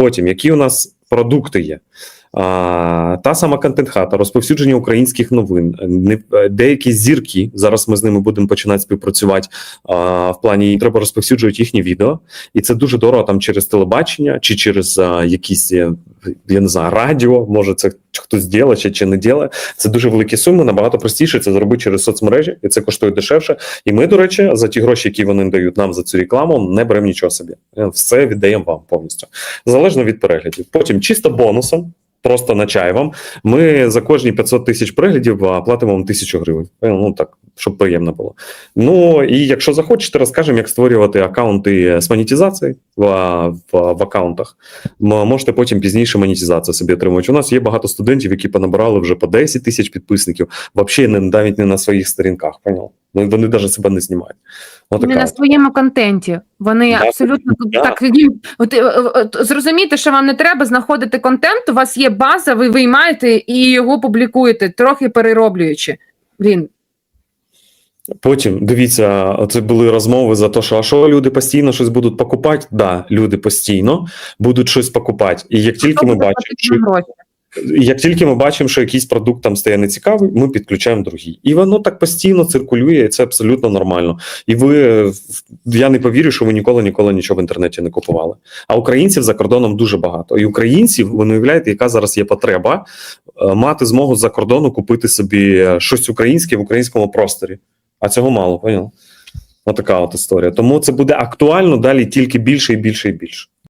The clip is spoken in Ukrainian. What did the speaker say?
Потім, які у нас продукти є? Та сама контент-хата, розповсюдження українських новин, е, деякі зірки. Зараз ми з ними будемо починати співпрацювати. А, в плані треба розповсюджувати їхні відео, і це дуже дорого там через телебачення чи через а, якісь е, я не знаю, радіо. Може, це хтось діла чи, чи не діла. Це дуже великі суми. Набагато простіше це зробити через соцмережі, і це коштує дешевше. І ми, до речі, за ті гроші, які вони дають нам за цю рекламу, не беремо нічого собі. Е, Все віддаємо вам повністю залежно від переглядів. Потім чисто бонусом. Просто на чай вам. Ми за кожні 500 тисяч переглядів а, платимо вам тисячу гривень. Е, Ну так, щоб приємно було. Ну і якщо захочете, розкажемо, як створювати аккаунти з монетизації в, в, в аккаунтах. Можете потім пізніше монетизацію собі отримувати. У нас є багато студентів, які понабирали вже по 10 тисяч підписників, взагалі навіть не на своїх сторінках. Поняв? Ну, Вони навіть себе не знімають. Отака на своєму контенті. Вони Да, абсолютно да. так от, е, от, зрозуміти, що вам не треба знаходити контент. У вас є база, ви виймаєте і його публікуєте, трохи перероблюючи. Блін, Потім дивіться, це були розмови за те, що а що люди постійно щось будуть покупати. Да, люди постійно будуть щось покупати. І як тільки ми бачимо, що? Як тільки ми бачимо, що якийсь продукт там стає нецікавий, ми підключаємо другий. І воно так постійно циркулює, і це абсолютно нормально. І ви я не повірю, що ви ніколи ніколи нічого в інтернеті не купували. А українців за кордоном дуже багато. І українців, ви не уявляєте, яка зараз є потреба е, мати змогу за кордону купити собі щось українське в українському просторі. А цього мало, поняв? Отака от історія. Тому це буде актуально далі тільки більше і більше і більше.